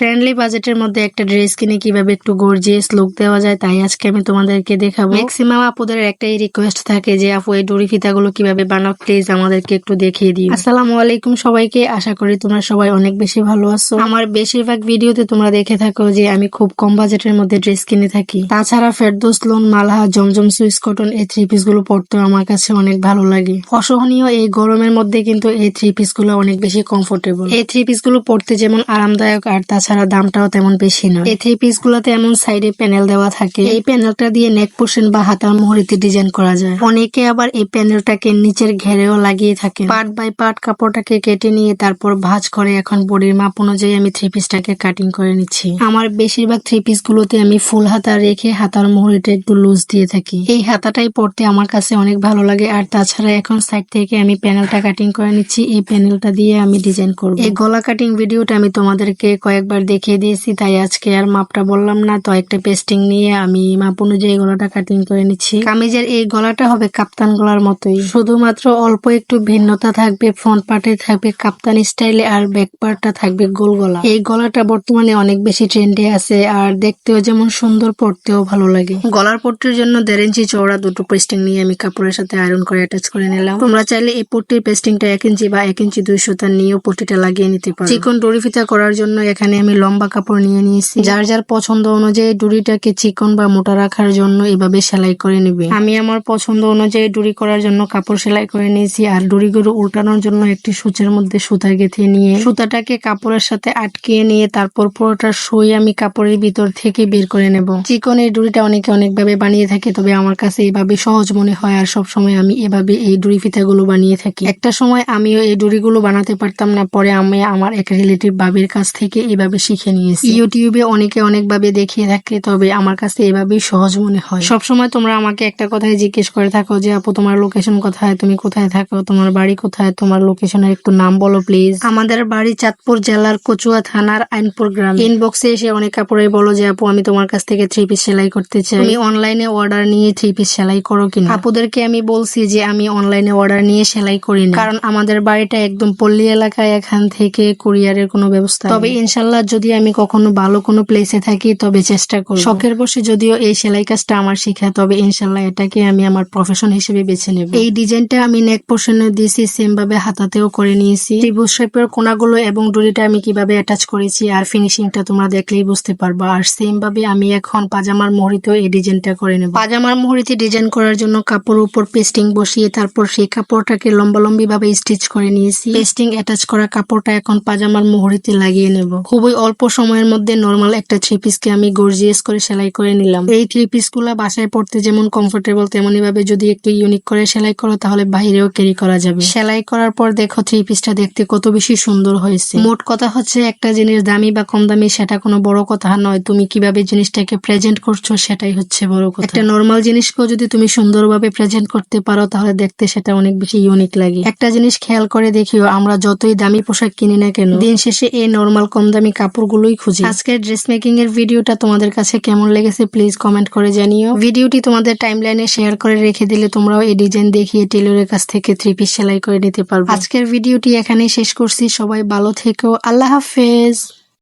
Friendly বাজেটের মধ্যে একটা ড্রেস কিনে কীভাবে একটু গর্জিয়াস লুক দেওয়া যায়, তাই আজকে আমি তোমাদেরকে দেখাবো। ম্যাক্সিমাম আপুদের একটাই রিকোয়েস্ট থাকে যে, আপু, এই ডরি ফিতাগুলো কীভাবে বানাও? প্লিজ আমাদেরকে একটু দেখিয়ে দিও। আসসালামু আলাইকুম সবাইকে। আশা করি তোমরা সবাই অনেক বেশি ভালো আছো। আমার বেশিরভাগ ভিডিওতে তোমরা দেখে থাকো যে, আমি খুব কম বাজেটের মধ্যে ড্রেস কিনে থাকি। তাছাড়া Ferdous lawn Malha Zamzam Swiss cotton, এই থ্রি পিসগুলো পরতেও আমার কাছে অনেক ভালো লাগে। অসহনীয় এই গরমের মধ্যে কিন্তু এই থ্রি পিসগুলো অনেক বেশি কমফোর্টেবল এই থ্রি পিসগুলো পরতে যেমন আরামদায়ক, আর তাছাড়া দামটাও তেমন বেশি নয় এই থ্রি পিস গুলোতে এমন সাইডে প্যানেল দেওয়া থাকে। এই প্যানেলটা দিয়ে নেক পোর্শন বা হাতার মুহুরিতে ডিজাইন করা যায়। অনেকে আবার এই প্যানেলটাকে নিচের ঘেরেও লাগিয়ে থাকে পার্ট বাই পার্ট কাপড়টাকে কেটে নিয়ে তারপর ভাঁজ করে এখন বডির মাপ অনুযায়ী আমি থ্রি পিসটাকে কাটিং করে নিচ্ছি। আমার বেশিরভাগ থ্রি পিস গুলোতে আমি ফুল হাতা রেখে হাতার মুহুরিটা একটু লুজ দিয়ে থাকি। এই হাতাটাই পরতে আমার কাছে অনেক ভালো লাগে। আর তাছাড়া এখন সাইড থেকে আমি প্যানেলটা কাটিং করে নিচ্ছি। এই প্যানেলটা দিয়ে আমি ডিজাইন করব। এই গলা কাটিং ভিডিওটা আমি তোমাদেরকে কয়েকবার দেখিয়ে দিয়েছি, তাই আজকে আর মাপটা বললাম না। তো একটা পেস্টিং নিয়ে আমি মাপ অনুযায়ী গলাটা কাটিং করে নিচ্ছি। কামিজের এই গলাটা হবে কাপ্তান গলার মতোই। শুধুমাত্র অল্প একটু ভিন্নতা থাকবে ফ্রন্ট পার্টে থাকবে কাপ্তান স্টাইলে আর ব্যাক পার্টটা থাকবে গোল গলা। এই গলাটা বর্তমানে অনেক বেশি ট্রেন্ডে আছে আর দেখতেও যেমন সুন্দর পড়তেও ভালো লাগে। গলার পট্টির জন্য দেড় ইঞ্চি চওড়া দুটো পেস্টিং নিয়ে আমি কাপড়ের সাথে আয়রন করে অ্যাটাচ করে নিলাম। তোমরা চাইলে এই পট্টির পেস্টিংটা এক ইঞ্চি বা এক ইঞ্চি দুই সুতা নিয়েও পট্টিটা লাগিয়ে নিতে পারো। চিকন ডরি ফিতা করার জন্য এখানে আমি লম্বা কাপড় নিয়ে নিয়েছি। যার যার পছন্দ অনুযায়ী ডুরিটাকে চিকন বা মোটা রাখার জন্য এভাবে সেলাই করে নিবে। আমি আমার পছন্দ অনুযায়ী ডুরি করার জন্য কাপড় সেলাই করে নিয়েছি আর ডুরিগুলো উল্টানোর জন্য একটি সূচের মধ্যে সুতা গেঁথে নিয়ে সুতাটাকে কাপড়ের সাথে আটকিয়ে নিয়ে তারপর পুরোটা সুই আমি কাপড়ের ভিতর থেকে বের করে নেব। চিকন এই ডুরিটা অনেকে অনেকভাবে বানিয়ে থাকে, তবে আমার কাছে এভাবে সহজ মনে হয় আর সব সময় আমি এভাবে এই ডুরি ফিতাগুলো বানিয়ে থাকি। একটা সময় আমিও এই ডুরিগুলো বানাতে পারতাম না, পরে আমি আমার এক রিলেটিভ বাবির কাছ থেকে এভাবে শিখে নিয়েছি। ইউটিউবে অনেকে অনেকভাবে দেখিয়ে থাকে তবে আমার কাছে এভাবেই সহজ মনে হয়। সব সময় তোমরা আমাকে একটা কথাই জিজ্ঞেস করে থাকো যে আপু তোমার লোকেশন কোথায়? তুমি কোথায় থাকো? তোমার বাড়ি কোথায়? তোমার লোকেশনের একটু নাম বলো প্লিজ আমাদের বাড়ি চাঁদপুর জেলার কচুয়া থানার আইনপুর গ্রাম। ইনবক্সে এসে অনেক কাপড়ে বলো যে আপু আমি তোমার কাছ থেকে থ্রি পিস সেলাই করতে চাই। তুমি অনলাইনে অর্ডার নিয়ে থ্রি পিস সেলাই করো কিনা? আপুদেরকে আমি বলছি যে আমি অনলাইনে অর্ডার নিয়ে সেলাই করি না। কারণ আমাদের বাড়িটা একদম পল্লী এলাকায় এখান থেকে কুরিয়ারের কোনো ব্যবস্থা তবে ইনশাল্লাহ যদি আমি কখনো ভালো কোনো প্লেসে থাকি, তবে চেষ্টা করব। শখের বসে যদিও এই সেলাই কাজটা আমার শেখা, তবে ইনশাল্লাহ এটাকে আমি আমার প্রফেশন হিসেবে বেছে নেব। এই ডিজাইনটা আমি নেক পোর্শনে দিয়েছি সেম ভাবে হাতাতেও করে নিয়েছি। ত্রিভুজ শেপের কোনাগুলো এবং ডুরিটা আমি কীভাবে অ্যাটাচ করেছি আর ফিনিশিংটা তোমরা দেখলেই বুঝতে পারবা। আর সেম ভাবে আমি এখন পাজামার মোহরিতেও এই ডিজাইনটা করে নেব। পাজামার মোহরিতে ডিজাইন করার জন্য কাপড়ের উপর পেস্টিং বসিয়ে তারপর সেই কাপড়টাকে লম্বা লম্বি ভাবে স্টিচ করে নিয়েছি। পেস্টিং অ্যাটাচ করা কাপড়টা এখন পাজামার মোহরিতে লাগিয়ে নেব। খুবই অল্প সময়ের মধ্যে নর্মাল একটা থ্রি পিসকে আমি গর্জিয়াস করে সেলাই করে নিলাম। এই থ্রি পিসগুলা বাসায় পড়তে যেমন কমফোর্টেবল তেমনি ভাবে যদি একটু ইউনিক করে সেলাই করো, তাহলে বাইরেও ক্যারি করা যাবে। সেলাই করার পর দেখো থ্রি পিসটা দেখতে কত বেশি সুন্দর হয়েছে। মোট কথা হচ্ছে একটা জিনিস দামি বা কম দামি সেটা কোনো বড় কথা নয়। তুমি কীভাবে জিনিসটাকে প্রেজেন্ট করছ সেটাই হচ্ছে বড় কথা। একটা নর্মাল জিনিসকেও যদি তুমি সুন্দরভাবে প্রেজেন্ট করতে পারো, তাহলে দেখতে সেটা অনেক বেশি ইউনিক লাগে। একটা জিনিস খেয়াল করে দেখিও, আমরা যতই দামি পোশাক কিনি না কেন, দিন শেষে এই নর্মাল কম দামি কাপড়গুলোই খুঁজি। আজকের ড্রেস মেকিং এর ভিডিওটা তোমাদের কাছে কেমন লেগেছে প্লিজ কমেন্ট করে জানিও। ভিডিওটি তোমাদের টাইমলাইনে শেয়ার করে রেখে দিলে তোমরাও এই ডিজাইন দেখিয়ে টেলরের কাছ থেকে থ্রি পিস সেলাই করে নিতে পারবে। আজকের ভিডিওটি এখানেই শেষ করছি। সবাই ভালো থেকো। আল্লাহ হাফেজ।